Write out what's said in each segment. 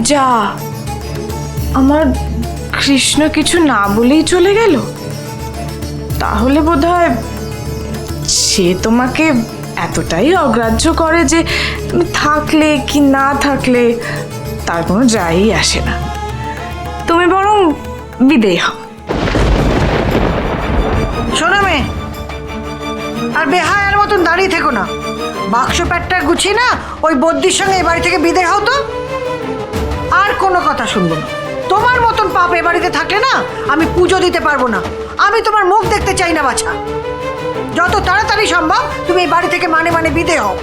যা। আমার কৃষ্ণ কিছু না বলেই চলে গেল। তাহলে বোধহয় সে তোমাকে এতটাই অগ্রাহ্য করে যে তুমি থাকলে কি না থাকলে তার কোনো যাই আসে না। তুমি বরং বিদেয় হও। শোনো মেয়ে, আর বেহায়ার মতন দাঁড়িয়ে থেকো না। বাক্স প্যাটটা গুছিয়ে না, ওই বদ্যির সঙ্গে এ বাড়ি থেকে বিদায় হতো আর কোনো কথা শুনব না। তোমার মতন পাপ এ বাড়িতে থাকলে না, আমি পুজো দিতে পারব না। আমি তোমার মুখ দেখতে চাই না, বাছা। যত তাড়াতাড়ি সম্ভব তুমি এই বাড়ি থেকে মানে মানে বিদে হও।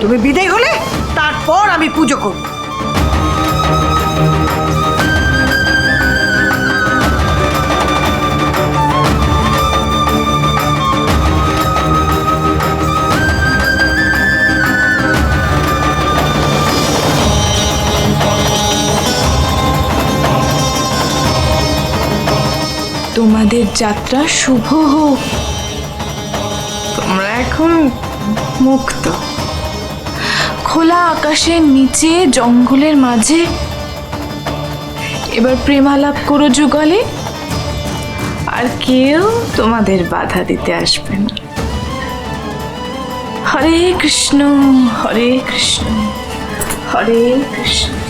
তুমি বিদেয় হলে তারপর আমি পুজো করব। তোমাদের যাত্রা শুভ হোক। তোমরা এখন মুক্ত। খোলা আকাশের নিচে জঙ্গলের মাঝে। এবার প্রেমালাপ করো যুগলে। আর কেউ তোমাদের বাধা দিতে আসবে না। হরে কৃষ্ণ হরে কৃষ্ণ হরে কৃষ্ণ।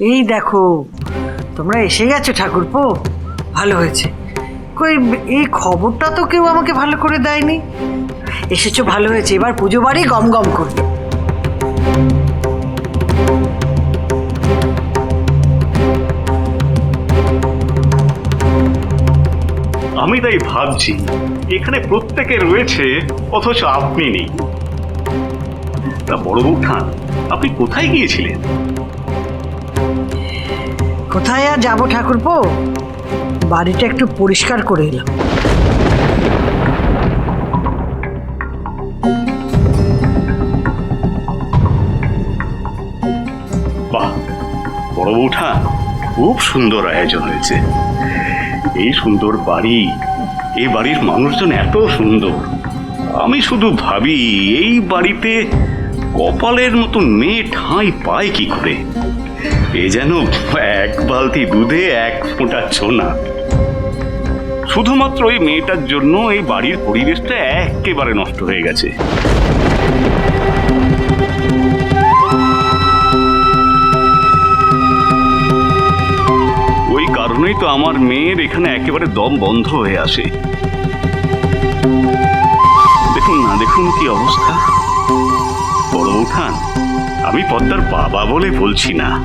এই দেখো, তোমরা এসে গেছো ঠাকুরপো? ভালো হয়েছে। কই, এই খবরটা তো কেউ আমাকে ভালো করে দেয়নি। এসেছ, ভালো হয়েছে। এবার পুজো বাড়ি গম গম করবে। আমি তাই ভাবছি, এখানে প্রত্যেকে রয়েছে, অথচ আপনি নেই। তা বড় আপনি কোথায় গিয়েছিলেন? কোথায় আর যাব ঠাকুরপো? বাড়িটা একটু পরিষ্কার করে এলাম। বাহ, বড় বৌঠান খুব সুন্দর আয়োজন হয়েছে। এই সুন্দর বাড়ি, এই বাড়ির মানুষজন এত সুন্দর। আমি শুধু ভাবি, এই বাড়িতে কপালের মতো মেয়ে ঠাঁই পায় কি করে? এ যেন এক বালতি দুধে এক ফোঁটা ছোনা শুধুমাত্র এই মেয়েটার জন্য এই বাড়ির পরিবেশটা একেবারে নষ্ট হয়ে গেছে। ওই কারণেই তো আমার মেয়ের এখানে একেবারে দম বন্ধ হয়ে আসে। দেখুন না, দেখুন কি অবস্থা। বড় উঠান। আমি পদ্মার বাবা বলে বলছি না।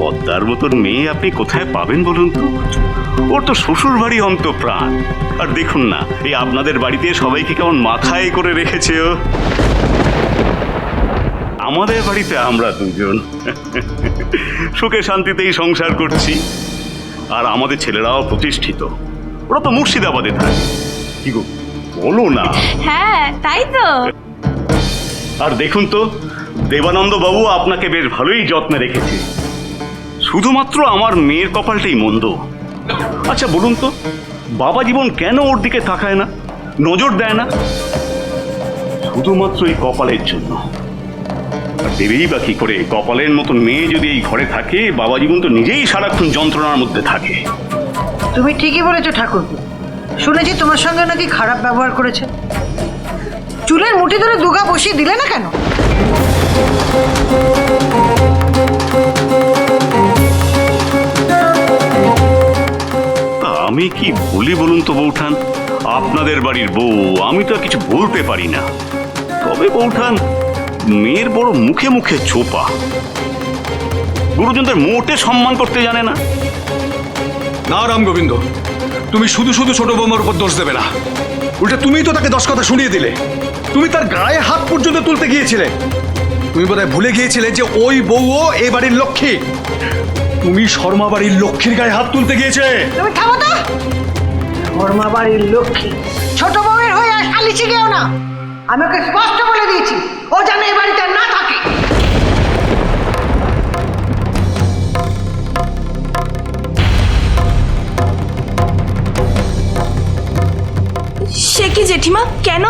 পদ্মার মতন মেয়ে আপনি কোথায় পাবেন বলুন তো? ওর তো শ্বশুর বাড়ি অন্ত প্রাণ আর দেখুন না এই আপনাদের বাড়িতে সবাইকে কেমন মাথায় করে রেখেছে ও। আমাদের বাড়িতে আমরা দুজন। সুখে শান্তিতেই সংসার করছি। আর আমাদের ছেলেরাও প্রতিষ্ঠিত। ওরা তো মুর্শিদাবাদে থাকে। কি গো বলো না। হ্যাঁ তাই তো। আর দেখুন তো দেবানন্দ বাবু আপনাকে বেশ ভালোই যত্নে রেখেছে। শুধুমাত্র আমার মেয়ের কপালটাই মন্দ। আচ্ছা বলুন তো, বাবা জীবন কেন ওর দিকে তাকায় না, নজর দেয় না? শুধুমাত্র এই কপালের জন্য। দেবেই বা কি করে, কপালের মতন মেয়ে যদি এই ঘরে থাকে, বাবা জীবন তো নিজেই সারাক্ষণ যন্ত্রণার মধ্যে থাকে। তুমি ঠিকই বলেছ, ঠাকুর। শুনেছি তোমার সঙ্গে নাকি খারাপ ব্যবহার করেছে। চুলের মুঠি ধরে দুগা বসিয়ে দিলে না কেন? আমি কি বলি বলুন তো, বৌঠান? আপনাদের বাড়ির বউ, আমি তো কিছু বলতে পারি না। তবে বৌঠান, মেয়ের বড় মুখে মুখে চোপা গুরুজনদের মোটে সম্মান করতে জানে না। না, রাম গোবিন্দ, তুমি শুধু শুধু ছোট বৌমার উপর দোষ দেবে না। উল্টে তুমিই তো তাকে দশ কথা শুনিয়ে দিলে। তুমি তার গায়ে হাত পর্যন্ত তুলতে গিয়েছিলে। তুমি বোধহয় ভুলে গিয়েছিলে যে ওই বউও এই বাড়ির লক্ষ্মী। তুমি শর্মা বাড়ির লক্ষ্মীর গায়ে হাত তুলতে গিয়েছে। তুমি থামো তো। ধর্মা বাড়ির লক্ষ্মী। ছোট বউয়ের হয়ে আর সালিশে গেও না। আমি ওকে স্পষ্ট বলে দিয়েছি ও যেন এই বাড়িতে না থাকে। সে কি জেঠিমা? কেন?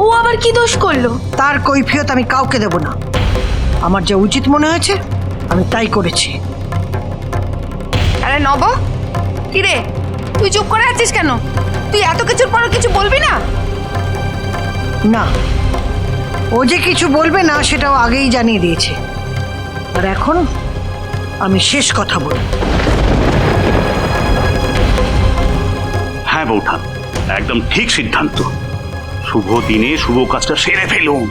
ও আবার কি দোষ করল? তার কৈফিয়ত আমি কাউকে দেব না। আমার যা উচিত মনে হয়েছে আমি তাই করেছি। আরে নব কি রে তুই চুপ করে আছিস কেন? তুই এত কিছুর পর কিছু বলবি না? না ও যে কিছু বলবে না সেটাও আগেই জানিয়ে দিয়েছে। আর এখন আমি শেষ কথা বলব হ্যাঁ বৌঠান একদম ঠিক সিদ্ধান্ত। শুভ দিনে শুভ কাজটা সেরে ফেলুন।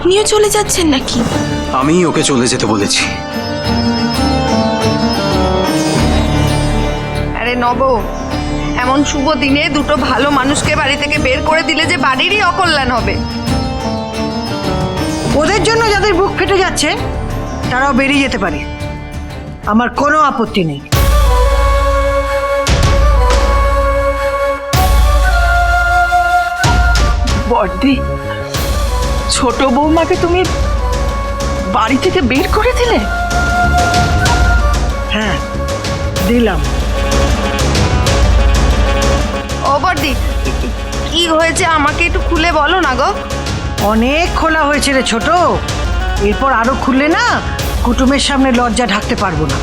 আপনিও চলে যাচ্ছেন নাকি? আমি ওকে চলে যেতে বলেছি। আরে নব এমন শুভ দিনে দুটো ভালো মানুষকে বাড়ি থেকে বের করে দিলে যে বাড়িরই অকল্যাণ হবে। ওদের জন্য যাদের বুক ফেটে যাচ্ছে তারাও বেরিয়ে যেতে পারে। আমার কোনো আপত্তি নেই। বর্দি ছোট বৌমাকে তুমি বাড়ি থেকে বের করে দিলে হ্যাঁ দিলাম। ও বর্দি কি হয়েছে আমাকে একটু খুলে বলো না গো। অনেক খোলা হয়েছে রে ছোট। এরপর আরও খুললে না কুটুমের সামনে লজ্জা ঢাকতে পারব না।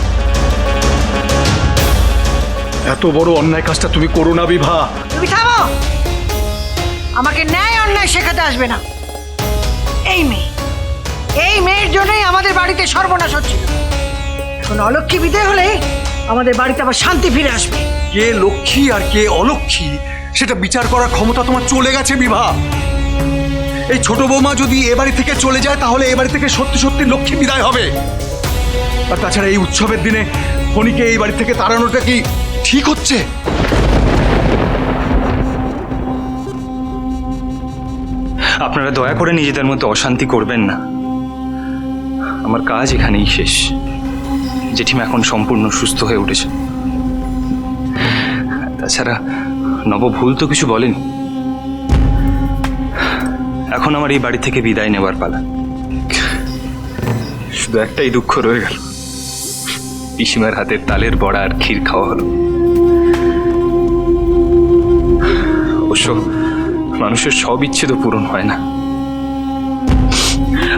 এত বড় অন্যায় কাজটা তুমি করো না বিভা। তুমি থামো! আমাকে ন্যায় অন্যায় শেখাতে আসবে না। এই মেয়ে। এই মেয়ের জন্যই আমাদের বাড়িতে সর্বনাশ হচ্ছিল। এখন অলক্ষী বিদায় হলে আমাদের বাড়িতে আবার শান্তি ফিরে আসবে। কে লক্ষ্মী আর কে অলক্ষ্মী, সেটা বিচার করার ক্ষমতা তোমার চলে গেছে বিভা। এই ছোট বৌমা যদি এ বাড়ি থেকে চলে যায়, তাহলে এ বাড়ি থেকে সত্যি সত্যি লক্ষ্মী বিদায় হবে। আর তাছাড়া এই উৎসবের দিনে ফণিকে এই বাড়ি থেকে তাড়ানোটা কি ঠিক হচ্ছে? আপনারা দয়া করে নিজেদের মধ্যে অশান্তি করবেন না। আমার কাজ এখানেই শেষ। জেঠিমা এখন সম্পূর্ণ সুস্থ হয়ে উঠেছে তাছাড়া নব ভুল তো কিছু বলেনি। এখন আমার এই বাড়ি থেকে বিদায় নেবার পালা। শুধু একটাই দুঃখ রয়ে গেল। পিসিমার হাতের তালের বড়া আর ক্ষীর খাওয়া হলো। অবশ্য মানুষের সব ইচ্ছে তো পূরণ হয় না।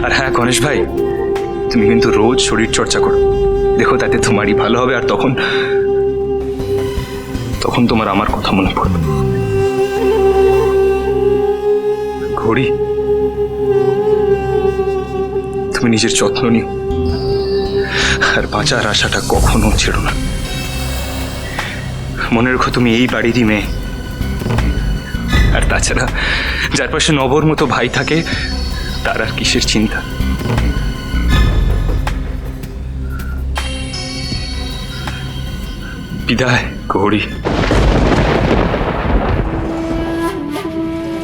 আর হ্যাঁ গণেশ ভাই, তুমি কিন্তু রোজ শরীর চর্চা করো। দেখো, তাতে তোমারই ভালো হবে আর তখন তখন তোমার আমার কথা মনে পড়বে। ঘড়ি, তুমি নিজের যত্ন নিও। আর বাঁচার আশাটা কখনো ছেড়ো না। মনে রেখো, তুমি এই বাড়িরই মেয়ে। আর তাছাড়া যার পাশে নবর মতো ভাই থাকে তার আর কিসের চিন্তা? বিদায় গৌরী।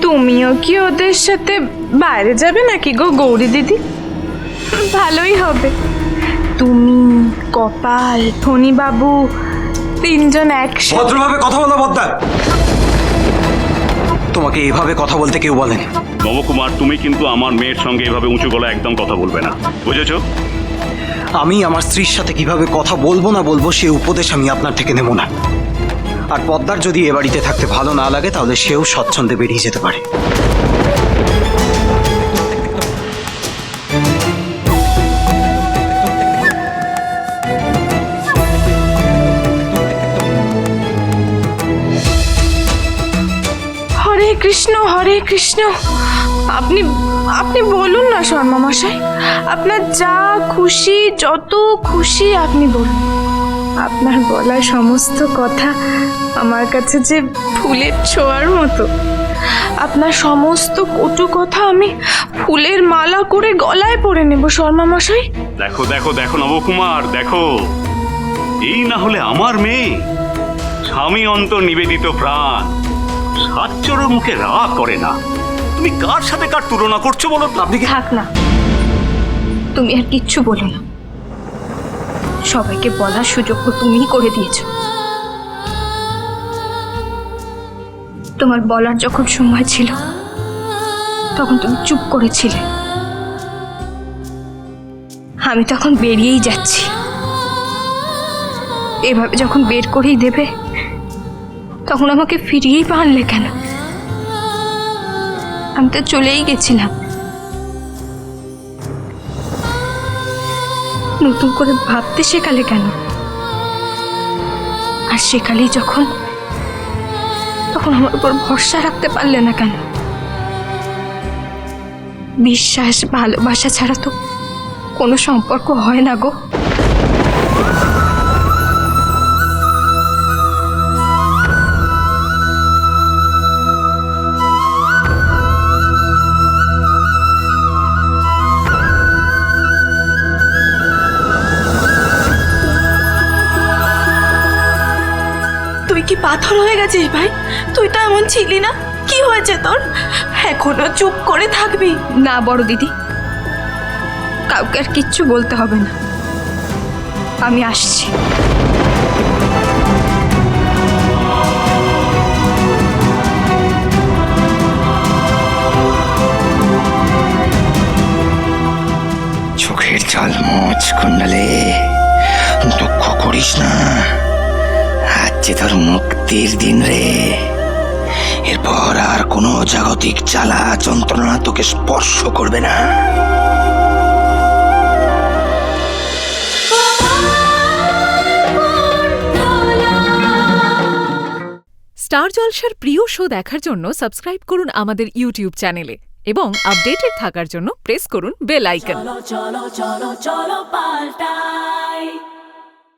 তুমিও কি ওদের সাথে বাইরে যাবে নাকি গো গৌরী দিদি? ভালোই হবে। তুমি কপাল ফণি বাবু তিনজন একসাথে ভদ্রভাবে কথা বলো বদ্দার তোমাকে এভাবে কথা বলতে কেউ বলেন। নবকুমার তুমি কিন্তু আমার মেয়ের সঙ্গে এভাবে উঁচু গলা একদম কথা বলবে না। বুঝেছ? আমি আমার স্ত্রীর সাথে কীভাবে কথা বলব না বলব সে উপদেশ আমি আপনার থেকে নেব না। আর পদ্মার যদি এ বাড়িতে থাকতে ভালো না লাগে তাহলে সেও স্বচ্ছন্দে বেরিয়ে যেতে পারে। কৃষ্ণ, হরে কৃষ্ণ। আপনি আপনি বলুন না শর্মা মশাই। আপনার যা খুশি, যত খুশি আপনি বলুন। আপনার বলা সমস্ত কথা আমার কাছে যে ফুলের ছোঁয়ার মতো। আপনার সমস্ত কটু কথা আমি ফুলের মালা করে গলায় পরে নেব শর্মা মশাই। দেখো দেখো দেখো নবকুমার, দেখো। এই না হলে আমার মেয়ে স্বামী অন্তর নিবেদিত প্রাণ। মুখে রাগ করে না। তুমি কার সাথে কার তুলনা করছ বলো আপনি থাক না। তুমি আর কিচ্ছু বলো না। সবাইকে বলার সুযোগ করে দিয়েছ। তোমার বলার যখন সময় ছিল, তখন তুমি চুপ করেছিলে। আমি তখন বেরিয়েই যাচ্ছি। এভাবে যখন বের করেই দেবে তখন আমাকে ফিরিয়েই পারলে কেন? আমি তো চলেই গেছিলাম। নতুন করে ভাবতে শেখালে কেন? আর শেখালেই যখন, তখন আমার উপর ভরসা রাখতে পারলে না কেন? বিশ্বাস, ভালোবাসা ছাড়া তো কোনো সম্পর্ক হয় না গো। কি হয়ে গেছিস ভাই? তুই তো এমন ছিলি না। কি হয়েছে তোর? এখনও চুপ করে থাকবি। না, বড় দিদি। কাউকে আর কিচ্ছু বলতে হবে না। আমি আসছি। মুক্তির দিন রে এরপর আর কোনো জাগতিক জ্বালা যন্ত্রণা তোকে স্পর্শ করবে না। স্টার জলসার প্রিয় শো দেখার জন্য সাবস্ক্রাইব করুন আমাদের ইউটিউব চ্যানেলে এবং আপডেটেড থাকার জন্য প্রেস করুন বেল আইকন।